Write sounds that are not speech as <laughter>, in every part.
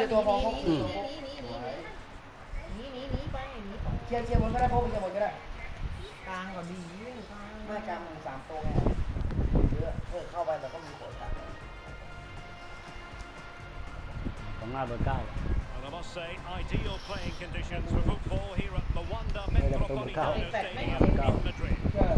ลียร์ตัวพอพกอืมหนีหนีหนีหนีหนีหนีไปหนีไปเคลียร์เคลียร์บนก็ได้พกเคลียร์บนก็ได้กลางก่อนดีกลางไม่กลางมันสามตัวไงเยอะเออเข้าไปแล้วก็มีโขดกันของหน้าเบอร์เก้า And I must say, ideal playing conditions for football here at the Wanda Mira, Metropolitano Mira, Stadium Mira. in Madrid. เชื่อ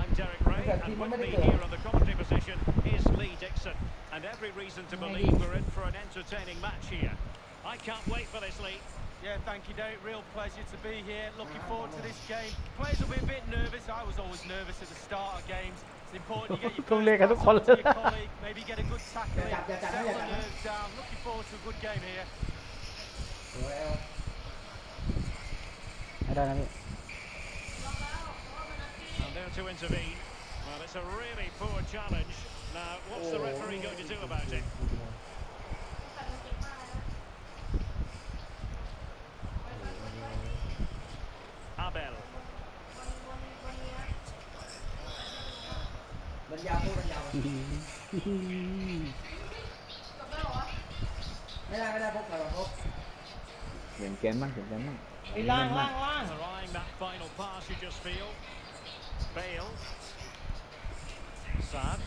I'm Derek Ray, Mira, and Timo with me Medical. here on the commentary position is Lee Dixon. And every reason to believe we're in for an entertaining match here. I can't wait for this, Lee. Yeah, thank you, Dave. Real pleasure to be here. Looking forward to this game. Players will be a bit nervous. I was always nervous at the start of games. It's important you get your, <laughs> your colleague, maybe get a good tackle in, settle the nerves down. Looking forward to a good game here. Well. I don't know. And there to intervene. Well, it's a really poor challenge. Now, what's oh. the referee going to do about it? เปลี่ยนเกมบ้างเปลี่ยนเกมบ้าง ไปล่างล่างล่าง They're eyeing that final pass, you just feel. Bale. Sad.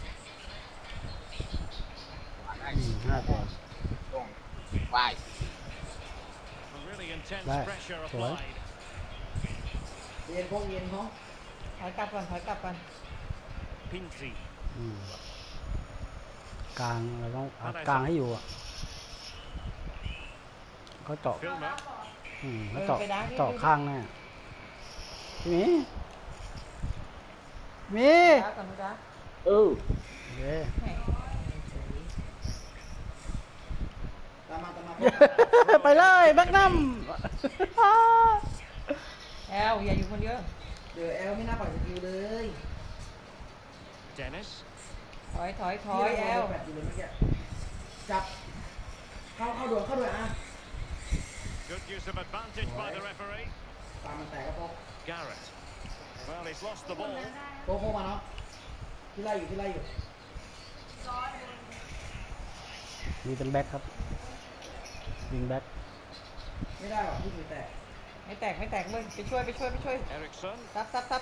อืมห้าตัว วาย A really intense Right. pressure Right. applied. เย็นพกเย็นพก ถอยกลับก่อนถอยกลับก่อน Pinzi. อืมกลางเราต้องเอากลางให้อยู่อะเขาเจาะ Filmer. อืมเขาเจาะเจาะข้างแน่พี่หมีหมีจ้าก่อนนะจ้าเออเย้แหม่ตามมาตามมาไปเลยแบ็กนัมแอลอย่าอยู่คนเดียวเดี๋ยวแอลไม่น่าปล่อยสกิลเลย Dennis. ถอยถอยถอยแอลแปดอยู่เลยเมื่อกี้จับ เข้าเข้าด่วนเข้าด่วนอะ Good use of advantage by the referee. ตามมันแตกก็พก Garrett. Well, he's lost the ball. โพกพกมาเนาะที่ไล่อยู่ที่ไล่อยู่มีเป็นแบ็คครับวิงแบ็คไม่ได้หรอกที่มือแตกไม่แตกไม่แตกเลยไปช่วยไปช่วยไปช่วย Ericsson. ซับซับซับ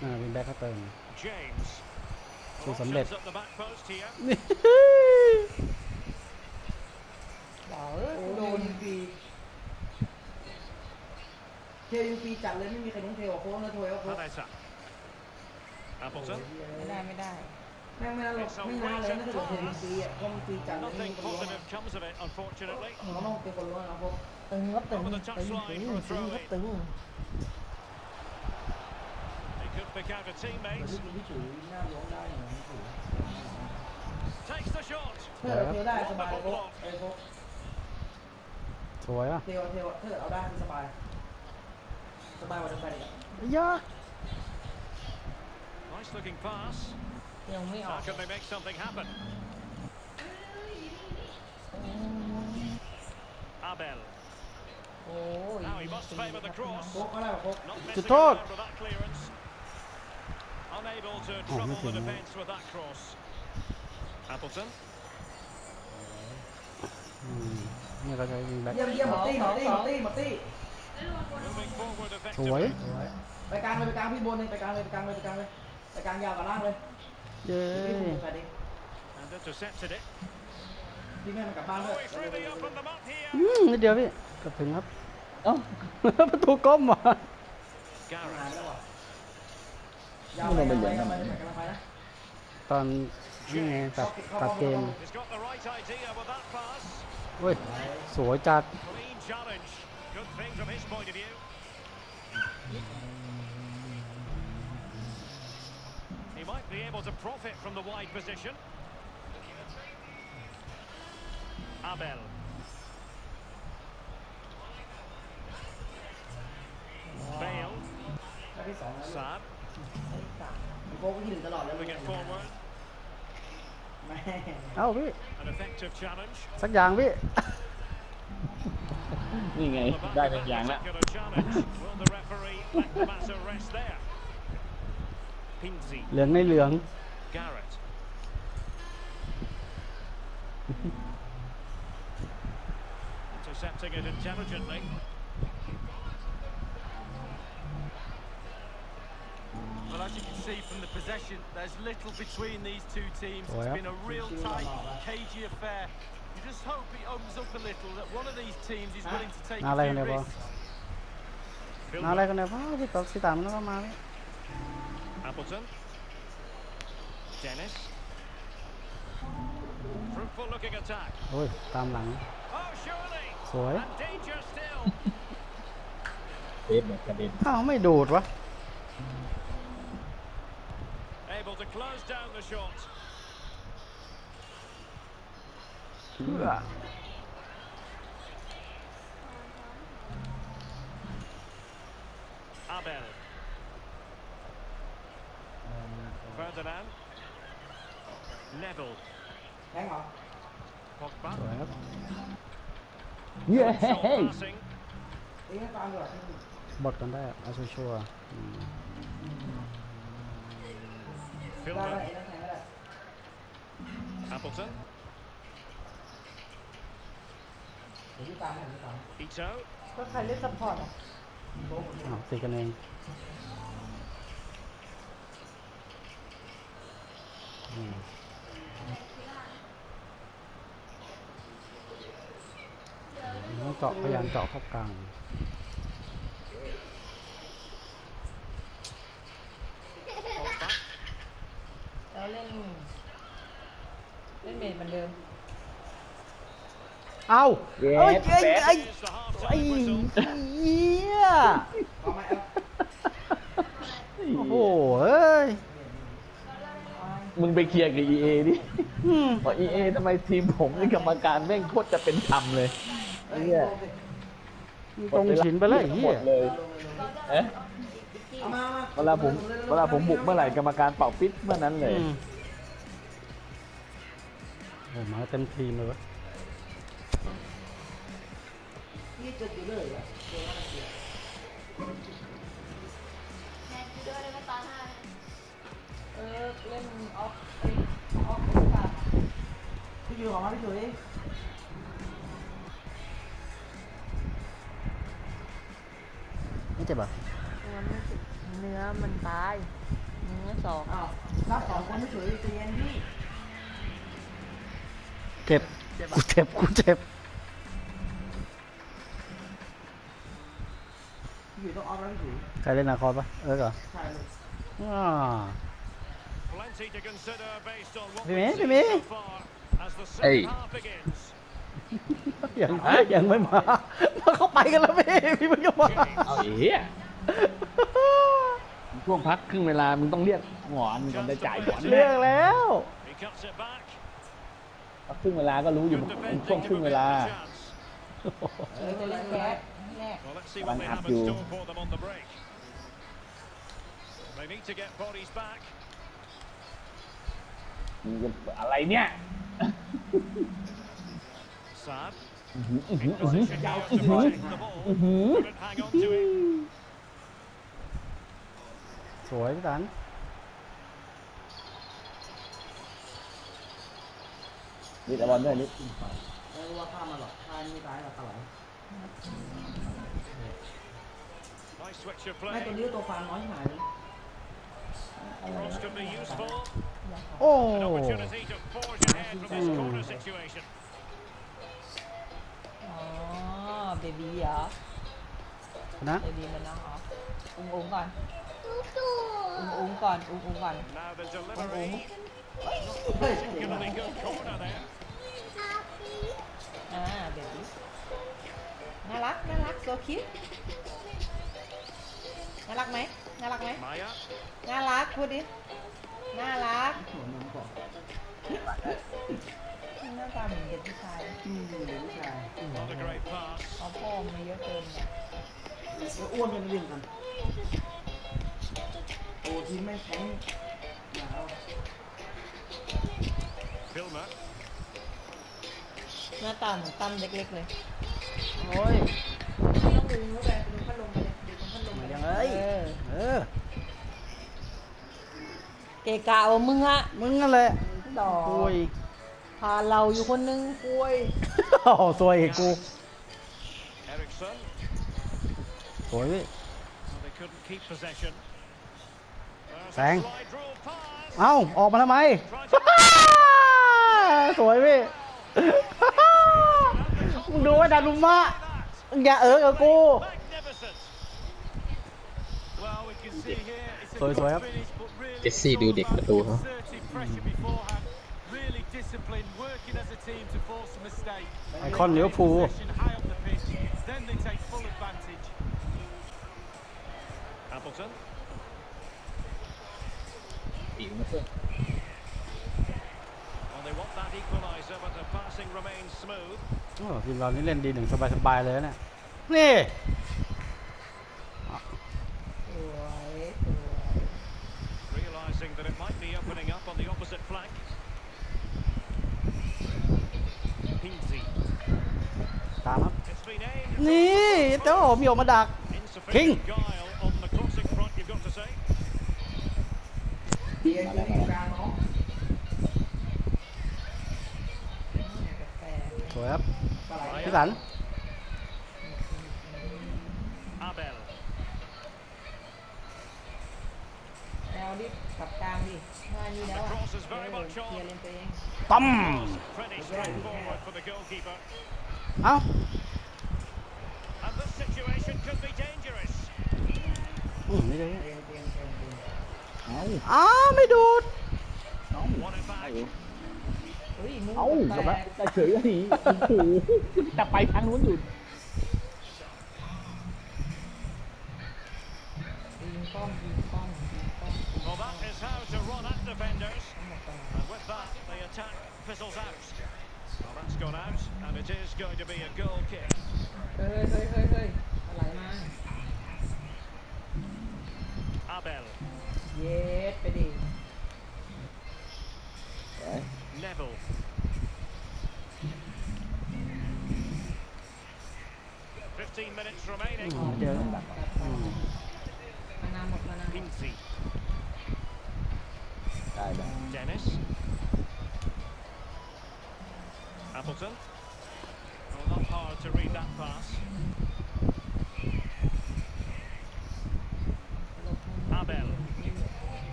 อ่าวิงแบ็คเขาเติม James. Chưa Options sắm đẹp. at the back post here. เออโอ้โดโดนนฟรีเทลยูฟรีจัดเลยไม่มีใครต้องเทลอะโค้งนะโทยเอาโค้ง Vanessa. Appleton. ไม่ได้ไม่ได้แม่งไม่น่าหรอกไม่น่าเลยน่าจะโดนเทลยูฟรีอะเพราะมันฟรีจัดเลยไม่มี Nothing คนรู้ positive comes of it, unfortunately. เราต้องเป็นคนรู้นะพวกตึงครับตึงตึงตึงตึงครับตึง He could pick out a มัน teammate. ที่พี่ฉุยหน้าล้วงได้อย่างนี้ฉุย Takes the shot. เพื่อเราเทลได้สบายพวกไอ้พวก สวยอ่ะ เทลเทลถ้าเกิดเอาได้คือสบาย สบายกว่าเดิมไปอีก ยะ Nice looking pass. ยังไม่ออก How can they make something happen? Abel. โอ้ย Now he must favour the cross. พวกเขาได้แบบพวก Not Good messing talk. around with that clearance. Unable to Oh, trouble nothing, the no. defence with that cross. Appleton. อืมนี่ก็จะวิงแบ็คเยี่ยมเยี่ยมหมดตี้หมดตี้หมดตี้หมดตี้ Moving forward สวย effectively. ไปกลางเลยไปกลางพี่บนเลยไปกลางเลยไปกลางเลยไปกลางเลยไปกลางยาวกับล่างเลยเย้พี่ผมไปดิ And intercepted it. พี่แม่มันกลับบ้านด้ว Oh, ย he's really opened them up here. อืมนิดเดียวพี่เกับถึงครับ เอ้า ประตูก้มว่ะหาย Garrett. ไปแล้วว่ะยาว ไปยาวไปยาวไปกำลังไปนะตอนนี่ไงตัดตัดเกม He's got the right idea with that pass. เฮ้ย สวยจัด Clean challenge. Good thing from his point of view. He might be able to profit from the wide position. Abel. Bale. ได้ที่สองแล้ว Sad. โค้งที่หนึ่งตลอดเลย Moving it forward. แม่เอ้าพี่ An effective challenge. สักอย่างพี่ นี่ไง On the back ได้ of เป็น that อย่างละ particular challenge. Will the referee let the matter rest there? Pinzi. เหลืองในเหลือง Garrett. intercepting it intelligently. Well, as you can see from the possession, there's little between these two teams. Oh, It's yeah? been a real tight, cagey affair. You just hope it opens up a little, that one of these teams is willing to take a Nào, đây few này, bro. risks. นาอะไรกันเนี่ยพ่อพี่ตอบสิตามมันก็มาเนี่ย Appleton. Dennis. Fruitful looking attack. โอ้ยตามหลัง Oh, surely. สวย And danger still. เซฟแบบกระเด็นอ้าวไม่ดูดวะ Able to close down the shot. เพื่อ Abel. Ferdinand. Neville. แทงเหรอ Pogba. สวยครับเย้ Filmer. เอ้ยแทงก็ได้ Appleton. เดี๋ยวพี่ตามให้พี่ตาม Ito. ก็ใครเล่นซัพพอร์ตอะอ้าวตีกันเองอืมต้องเจาะพยายามเจาะเข้ากลาง Pogba. แล้วเล่น เล่นเมดเหมือนเดิม เอ้าเย้เอ้ยเอ้ยแบเอ้ย Here's the ไอ้ half-time whistle. เหี้ยเอาไหมเอาโอ้โหเอ้ยมึงไปเคลียร์กับ EA ดิอืมว่า EA ทำไมทีมผมนี่กรรมการแม่งโคตรจะเป็นธรรมเลยเอ้ยเนี่ยโดนสิตรงฉินไปเลยไอ้หเหี้มยดเลยเอ๊ะเอามาเวลาผมเวลาผมบุกเมื่อไหร่กรรมการเป่าปิดเมื่อนั้นเลย อืมโอ้มาเต็มทีมเลยวะ พี่จุดอยู่เลยเหรอเจอว่าเสียเออเล่นออฟเอ้ยออฟโอกาสพี่อยู่ของมาพี่จุ๋ยไม่เจ็บอะมันไม่ติดเนื้อมันตายเนื้อสองอ้าวรับสองคนพี่จุ๋ยเตียนพี่เจ็บกูเจ็บกูเจ็บ แล้วพี่จุ๋ยใครเล่นนาคอร์ปะเออเหรอใช่เลยอ่า Plenty to consider based on what พี่ we've หมี seen พี่หมี so far as the Hey. second half begins. ยังยังไม่มาเขาไปกันแล้วพี่พี่เพิ่งจะมาเอาเหี้ยช่วงพักครึ่งเวลา มึงต้องเรียกหงอนมึงต้องได้จ่ายหงอนเรื่องแล้ว He cuts it back. พักครึ่งเวลาก็รู้อยู่ Good มันช่วง defending ครึ่ to งเว prevent ลา the chance. เออจะเล่นแก๊สแร ก Well, let's see what they Đang have áp in vô. store for them on the break. They need to get bodies back. มึงจะอะไรเนี่ย Sad. อื้อหืออื้อหืออื้อหือ Position here to protect the ball. Couldn't hang on to it. สวยพี่ตัน นิดเอาบอลด้วยนิด ไม่รู้ว่าข้ามมาหรอกข้ามไม่ตายหรอกตลอด Nice switch of ไม่ play. ตัวนี้ตัวฟานน้อยหายเลย Cross can be useful. โอ้ An opportunity to forge ahead from this corner situation. อ๋อเบบีเหรอนะเบบีมันน้องเหรออุ้งอุ้งก่อนอุ้งอุ้งก่อนอุ้งอุ้งก่อน Now the delivery. เน่ารัก น่ารักโซคิดน่ารักไหมน่ารักไหม Maya. น่ารักพูดดิ น่ารักหัวนมก่อนหน้าตาเหมือนเด็กผู้ชายอืมเดี๋ยวผู้ชาย Not a great pass. เอาพ่อมาเยอะเกินเนี่ยแล้วอ้วนเป็นวิ่งกัน โอ้ทีมแม่งแข็งหนาว Filmer. หน้าตาเหมือนตั้มเล็กๆเลย โอ้ยไม่ต้องดึงรู้แบบดึงพัดลมไปเลยดึงพัดลมไปมาเลยังยเอ้ยเออเออเกะกะว่ามึงอะมึงนั่นแหละดอกโอ้ยพาเราอยู่คนนึงคุยโอ้โหซวยอีกกู Appleton. สวยพี่ Well, they couldn't keep possession. There's a Bang. slide rule pass. เอ้า ออกมาทำไม Tries to สวยพี่ มึงดูว่าดารุมะ that. อย่าเออกับกู Magnificent. Well, we can see here it's a Sorry, good sorry. finish, but really เจสซี่ดูเด็กประตูเขา exerting pressure beforehand. Really disciplined, working as a team to force a mistake. ไอคอนลิเวอร์พูล Possession high up the pitch, then they take full advantage. Appleton. ปีกมาเพื่อน Well, they want that equaliser, but the passing remains smooth. โอ้ทีมเรานี่เล่นดีหนึ่งสบายๆเลยนะเนี่ยนี่สวยสวย Realising that it might be opening up on the opposite flank. Pinsy. ตามครับ It's been aimed. นี่เจ้ามีออกมาดัก Insufficient King. guile on the crossing front, you've got to say. เดียยืนอยู่กลางน้อง แปลก ส วยครับปลาไหลพี่สัน Abel. ๆแล้วดิกับกลางดิว่านี่แล้ว The อะ cross is เอ very อ much เคลียร์ on. เล่นตัวเองปั๊ม Pretty straightforward for the goalkeeper. เอ้า And this situation could be dangerous. อืมนี่เลยเตียงเตียงเตียงเตียงเอ้าอ้าวไม่ดูด Won it back. เฮ้ยมุ้งเอ้าแปกลับลมากจะเฉยก็หนีโอ้โหจะไปทางนู้นอยู่ยิงป้อมยิงป้อมยิงป้อม Well, that is how to run at defenders. ทั้งหมดตอน And with that, the attack fizzles out. Well, that's gone out, and it is going to be a goal kick. เฮ้ยเฮ้ยเฮ้ยเฮ้ยอะไรมา Abel. เย็ดไปดิ Neville. Fifteen minutes remaining. Oh, yeah. Dennis. Appleton. Well, not hard to read that pass.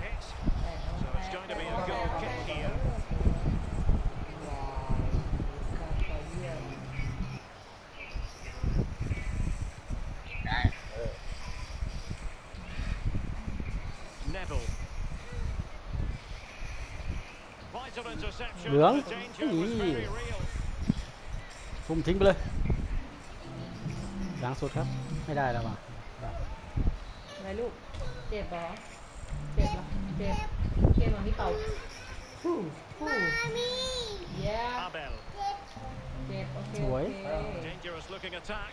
Completely overhit. แตก So it's going to be a goal kick here. ว้าวตัดต่อเยี่ยม Neville. Vital interception. Lưỡng. The danger was Ý. very real. ทุ่มทิ้งไปเลยหลังสุดครับ ไม่ได้แล้วว่ะอะไรลูก เจ็บเหรอ เจ็บเหรอเจ็บเจ็บมามีเป่าฮู้ฮู้เย้ Abel. เจ็บโอเคสวย โอเค Dangerous looking attack.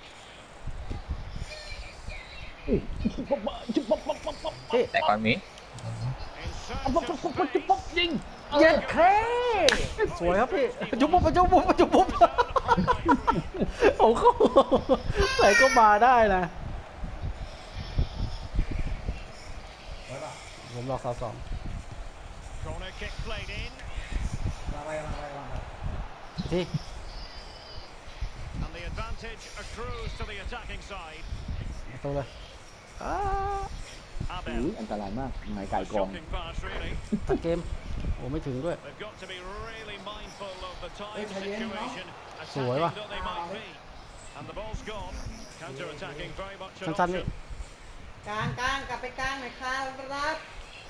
ชุบปั๊บปั๊บชุบปั๊บปั๊บปั๊บปั๊บเอ๊ะแต่ก่อนนี้ In ปั๊บ search ปั๊บ of ปั๊บปั๊บ space. ปั๊บยิงเย็ดเคสวยครับพี่จุ๊บปุ๊บจุ๊บปุ๊บจุ๊บปุ๊บโอ้โหไหนก็มาได้นะ ไว้ป่ะ ผมรอข่าวสอง Corner kick played in. วางไว้วางไว้วางไว้ที่ And the advantage accrues to the attacking side. ประตูเลยอ้า Abel. อุ้ยอันตรายมากนายไก่กอง Shocking pass, really. ตัดเกมโอ้ไม่ถึงด้วย They've got to be really mindful of the time Ê, thầy Yên nó. situation, Sủi quá. attacking though they might be. And the ball's gone. Counter-attacking very much an สั้นๆนี่ option. กลางกลางกลับไปกลางหน่อยครับรับ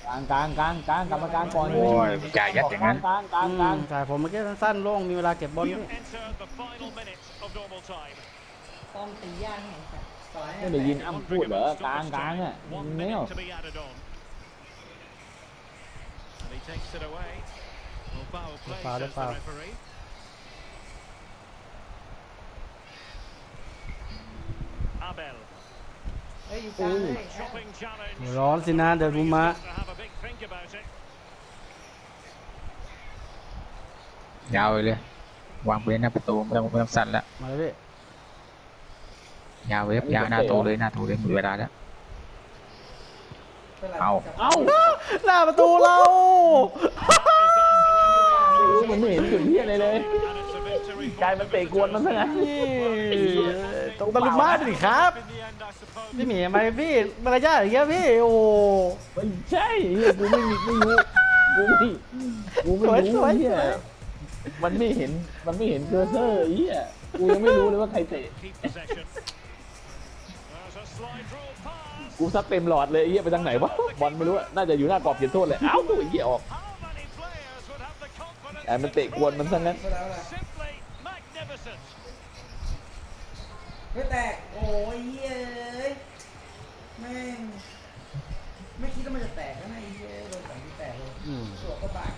กลางกลางกลางกลางกรรมการก่อนโอ้ยอย่ายัดอย่างนั้น กลางกลางอืกลางมใช่ผมเมื่อกี้สั้นๆโล่งมีเวลาเก็บบอล We พี่ have entered the final minutes of normal time. ป้อมตีย่างแห่งสัตว์สไลด์ไม่ได้ยินอ้ำพูดเหรอกลางกลางอะ One ไม่เอา minute to be added on. And he takes it away. Well, foul play, Foul, says the foul. referee. Abel. เฮ้ยอยู่กลางเลย Chopping challenge. ร้อนสินะเดี๋ยวรู้มา To have a big think about it. ยาวไปเลย วางไปเลยหน้าประตูไม่ต้องไม่ต้องสั่นละมาเลยพี่ยาวเว็บยาวหน้าโตเลยหน้าโตเลยหมดเวลาแล้วเป็นไรเอาจับเอ้าหน้าประตูเราไม่รู้มันไม่เห็นจุดเหี้ยอะไรเลย And it's a victory กลายเป็นเตะกวนมันซะงั้นนี่ต้องตะลุมบ้านดิครับ In the end, I suppose. พี่หมีทำไมพี่มารยาทอย่างเงี้ยพี่โอ้ไม่ใช่เหี้ยกูไม่มีไม่รู้กูไม่กูไม่รู้สวยๆเหี้ยมันไม่เห็นมันไม่เห็นเคอร์เซอร์เหี้ยกูยังไม่รู้เลยว่าใครเตะ keep possession. There's a slide rule pass. กูซัดเต็มหลอดเลยไอ้เหี้ยไปทางไหนวะบอลไม่รู้อะน่าจะอยู่หน้ากรอบเขียนโทษเลยเอ้าไอ้เหี้ยออก How many players would have the confidence ไอ้มันเตะกวนมันซะงั้น ไปแล้วแหละ Simply magnificent. ไม่แตก โอ้ยเย้ยแม่งไม่คิดว่ามันจะแตกนะไอ้เย้ยโดนสองที่แตกเลยอืม ตัวก็บาดจัดเลยนี่ฮะ